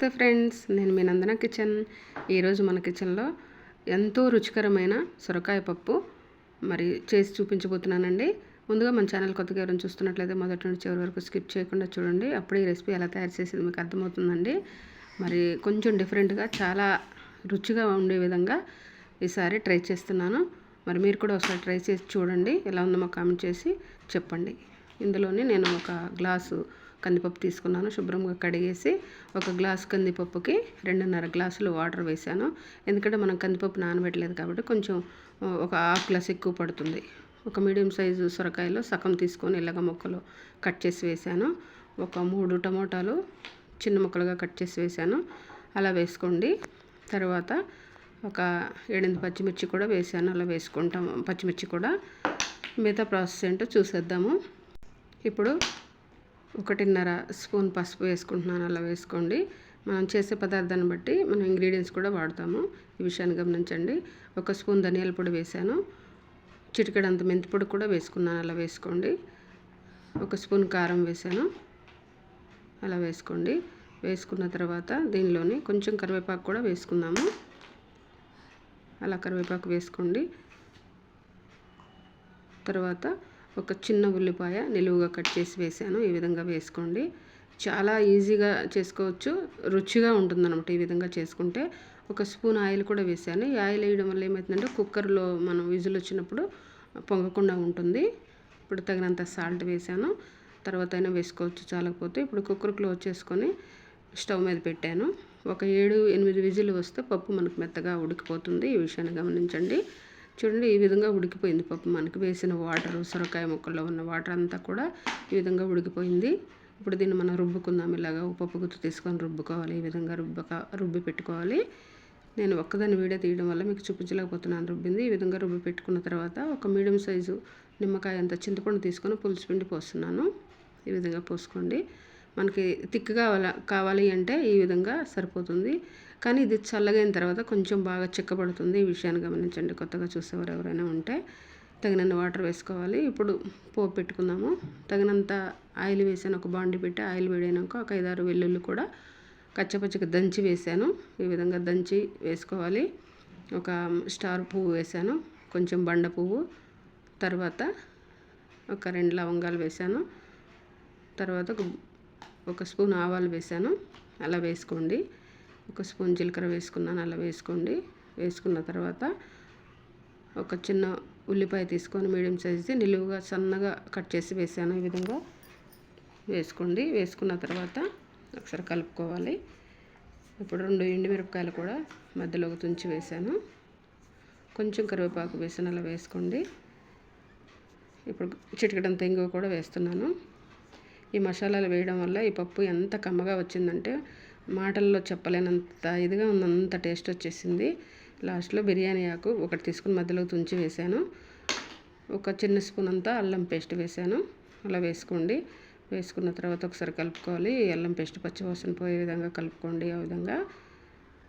నమస్తే ఫ్రెండ్స్ నేను మీ నందన కిచెన్. ఈరోజు మన కిచెన్లో ఎంతో రుచికరమైన సొరకాయ పప్పు మరి చేసి చూపించబోతున్నానండి. ముందుగా మన ఛానల్ కొత్తగా ఎవరైనా చూస్తున్నట్లయితే మొదటి నుండి చివరి వరకు స్కిప్ చేయకుండా చూడండి. అప్పుడు ఈ రెసిపీ ఎలా తయారు చేసేది మీకు అర్థమవుతుందండి. మరి కొంచెం డిఫరెంట్గా చాలా రుచిగా ఉండే విధంగా ఈసారి ట్రై చేస్తున్నాను. మరి మీరు కూడా ఒకసారి ట్రై చేసి చూడండి. ఎలా ఉందో మాకు కామెంట్ చేసి చెప్పండి. ఇందులోని నేను ఒక గ్లాసు కందిపప్పు తీసుకున్నాను శుభ్రంగా కడిగేసి ఒక గ్లాస్ కందిపప్పుకి రెండున్నర గ్లాసులు వాటర్ వేసాను. ఎందుకంటే మనం కందిపప్పు నానబెట్టలేదు కాబట్టి కొంచెం ఒక హాఫ్ గ్లాస్ ఎక్కువ పడుతుంది. ఒక మీడియం సైజు సొరకాయలో సగం తీసుకొని ఇలాగ ముక్కలు కట్ చేసి వేసాను. ఒక మూడు టమోటాలు చిన్న ముక్కలుగా కట్ చేసి వేసాను. అలా వేసుకోండి. తర్వాత ఒక ఏడెనిమిది పచ్చిమిర్చి కూడా వేసాను. అలా వేసుకుంటాం పచ్చిమిర్చి కూడా మిగతా ప్రాసెస్ ఏంటో చూసేద్దాము. ఇప్పుడు ఒకటిన్నర స్పూన్ పసుపు వేసుకుంటున్నాను అలా వేసుకోండి. మనం చేసే పదార్థాన్ని బట్టి మనం ఇంగ్రీడియంట్స్ కూడా వాడతాము. ఈ విషయాన్ని గమనించండి. ఒక స్పూన్ ధనియాల పొడి వేసాను. చిటికెడంత మెంతి పొడి కూడా వేసుకున్నాను అలా వేసుకోండి. ఒక స్పూన్ కారం వేసాను అలా వేసుకోండి. వేసుకున్న తర్వాత దీనిలోని కొంచెం కరివేపాకు కూడా వేసుకుందాము. అలా కరివేపాకు వేసుకోండి. తర్వాత ఒక చిన్న ఉల్లిపాయ నిలువుగా కట్ చేసి వేసాను. ఈ విధంగా వేసుకోండి. చాలా ఈజీగా చేసుకోవచ్చు. రుచిగా ఉంటుందన్నమాట ఈ విధంగా చేసుకుంటే. ఒక స్పూన్ ఆయిల్ కూడా వేసాను. ఈ ఆయిల్ వేయడం వల్ల ఏమవుతుందంటే కుక్కర్లో మనం విజిల్ వచ్చినప్పుడు పొంగకుండా ఉంటుంది. ఇప్పుడు తగినంత సాల్ట్ వేసాను. తర్వాత అయినా వేసుకోవచ్చు చాలకపోతే. ఇప్పుడు కుక్కర్ క్లోజ్ చేసుకొని స్టవ్ మీద పెట్టాను. ఒక ఏడు ఎనిమిది విజిల్ వస్తే పప్పు మనకు మెత్తగా ఉడికిపోతుంది. ఈ విషయాన్ని గమనించండి. చూడండి ఈ విధంగా ఉడికిపోయింది. పప్పు మనకి వేసిన వాటర్ సొరకాయ ముక్కల్లో ఉన్న వాటర్ అంతా కూడా ఈ విధంగా ఉడికిపోయింది. ఇప్పుడు దీన్ని మనం రుబ్బుకుందాం. ఇలాగా పప్పు గుత్తు తీసుకొని రుబ్బుకోవాలి. ఈ విధంగా రుబ్బక రుబ్బి పెట్టుకోవాలి. నేను ఒక్కదాన్ని వీడియో తీయడం వల్ల మీకు చూపించలేకపోతున్నాను. రుబ్బింది. ఈ విధంగా రుబ్బి పెట్టుకున్న తర్వాత ఒక మీడియం సైజు నిమ్మకాయ అంత చింతపండు తీసుకొని పులుసు పిండి పోస్తున్నాను. ఈ విధంగా పోసుకోండి. మనకి తిక్కుగా కావాల కావాలి అంటే ఈ విధంగా సరిపోతుంది. కానీ ఇది చల్లగైన తర్వాత కొంచెం బాగా చిక్కబడుతుంది. ఈ విషయాన్ని గమనించండి. కొత్తగా చూసేవారు ఎవరైనా ఉంటే తగినన్ని వాటర్ వేసుకోవాలి. ఇప్పుడు పోపు పెట్టుకుందాము. తగినంత ఆయిల్ వేసాను. ఒక బాండి పెట్టి ఆయిల్ వేడైనాక ఒక ఐదారు వెల్లుల్లి కూడా కచ్చపచ్చగా దంచి వేసాను. ఈ విధంగా దంచి వేసుకోవాలి. ఒక స్టార్ పువ్వు వేసాను. కొంచెం బండ పువ్వు. తర్వాత ఒక రెండు లవంగాలు వేసాను. తర్వాత ఒక ఒక స్పూన్ ఆవాలు వేసాను అలా వేసుకోండి. ఒక స్పూన్ జీలకర్ర వేసుకున్నాను అలా వేసుకోండి. వేసుకున్న తర్వాత ఒక చిన్న ఉల్లిపాయ తీసుకొని మీడియం సైజ్ది నిలువుగా సన్నగా కట్ చేసి వేసాను. ఈ విధంగా వేసుకోండి. వేసుకున్న తర్వాత ఒకసారి కలుపుకోవాలి. ఇప్పుడు రెండు ఎండుమిరపకాయలు కూడా మధ్యలోకి తుంచి వేసాను. కొంచెం కరివేపాకు వేసాను అలా వేసుకోండి. ఇప్పుడు చిటికడంత ఇంగువ కూడా వేస్తున్నాను. ఈ మసాలాలు వేయడం వల్ల ఈ పప్పు ఎంత కమ్మగా వచ్చిందంటే మాటల్లో చెప్పలేనంత ఇదిగా ఉందంత అంత టేస్ట్ వచ్చేసింది. లాస్ట్లో బిర్యానీ ఆకు ఒకటి తీసుకుని మధ్యలో తుంచి వేసాను ఒక చిన్న స్పూన్ అంతా అల్లం పేస్ట్ వేసాను అలా వేసుకోండి. వేసుకున్న తర్వాత ఒకసారి కలుపుకోవాలి. అల్లం పేస్ట్ పచ్చివాసన పోయే విధంగా కలుపుకోండి. ఆ విధంగా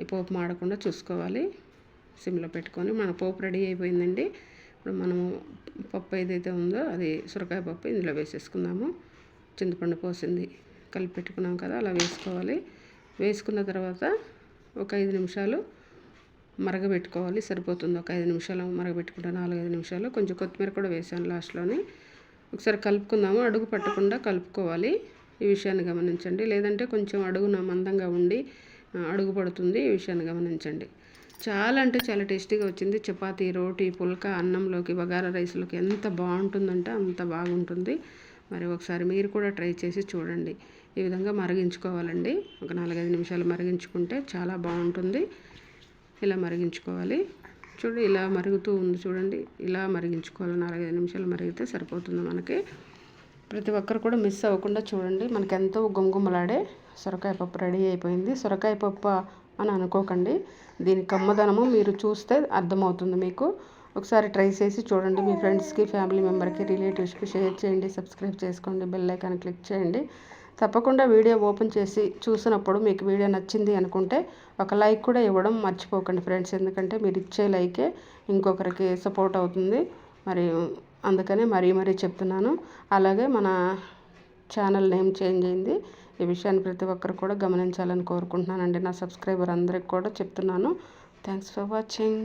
ఈ పోపు మాడకుండా చూసుకోవాలి. సిమ్లో పెట్టుకొని మన పోపు రెడీ అయిపోయిందండి. ఇప్పుడు మనము పప్పు ఏదైతే ఉందో అది సొరకాయ పప్పు ఇందులో వేసేసుకుందాము. చింతపండు పోసింది కలిపి పెట్టుకున్నాం కదా అలా వేసుకోవాలి. వేసుకున్న తర్వాత ఒక ఐదు నిమిషాలు మరగబెట్టుకోవాలి. సరిపోతుంది. ఒక ఐదు నిమిషాలు మరగబెట్టుకుంటే నాలుగైదు నిమిషాలు. కొంచెం కొత్తిమీర కూడా వేసాను లాస్ట్లోని. ఒకసారి కలుపుకుందాము. అడుగు పట్టకుండా కలుపుకోవాలి. ఈ విషయాన్ని గమనించండి. లేదంటే కొంచెం అడుగున మందంగా ఉండి అడుగు పడుతుంది. ఈ విషయాన్ని గమనించండి. చాలా అంటే చాలా టేస్టీగా వచ్చింది. చపాతీ రోటీ పుల్కా అన్నంలోకి బగారా రైస్లోకి ఎంత బాగుంటుందంటే అంత బాగుంటుంది. మరి ఒకసారి మీరు కూడా ట్రై చేసి చూడండి. ఈ విధంగా మరిగించుకోవాలండి. ఒక నాలుగైదు నిమిషాలు మరిగించుకుంటే చాలా బాగుంటుంది. ఇలా మరిగించుకోవాలి. చూడు ఇలా మరుగుతూ ఉంది చూడండి. ఇలా మరిగించుకోవాలి. నాలుగైదు నిమిషాలు మరిగితే సరిపోతుంది మనకి. ప్రతి ఒక్కరు కూడా మిస్ అవ్వకుండా చూడండి. మనకి ఎంతో గుమగుమలాడే సొరకాయ పప్పు రెడీ అయిపోయింది. సొరకాయ పప్పు అని అనుకోకండి. దీని కమ్మదనము మీరు చూస్తే అర్థమవుతుంది మీకు. ఒకసారి ట్రై చేసి చూడండి. మీ ఫ్రెండ్స్కి ఫ్యామిలీ మెంబర్కి రిలేటివ్స్కి షేర్ చేయండి. సబ్స్క్రైబ్ చేసుకోండి బెల్ ఐకాన్ క్లిక్ చేయండి. తప్పకుండా వీడియో ఓపెన్ చేసి చూసినప్పుడు మీకు వీడియో నచ్చింది అనుకుంటే ఒక లైక్ కూడా ఇవ్వడం మర్చిపోకండి ఫ్రెండ్స్. ఎందుకంటే మీరు ఇచ్చే లైకే ఇంకొకరికి సపోర్ట్ అవుతుంది. మరి అందుకనే మరీ మరీ చెప్తున్నాను. అలాగే మన ఛానల్ నేమ్ చేంజ్ అయింది. ఈ విషయాన్ని ప్రతి ఒక్కరు కూడా గమనించాలని కోరుకుంటున్నానండి. నా సబ్స్క్రైబర్ అందరికి కూడా చెప్తున్నాను. Thanks for watching.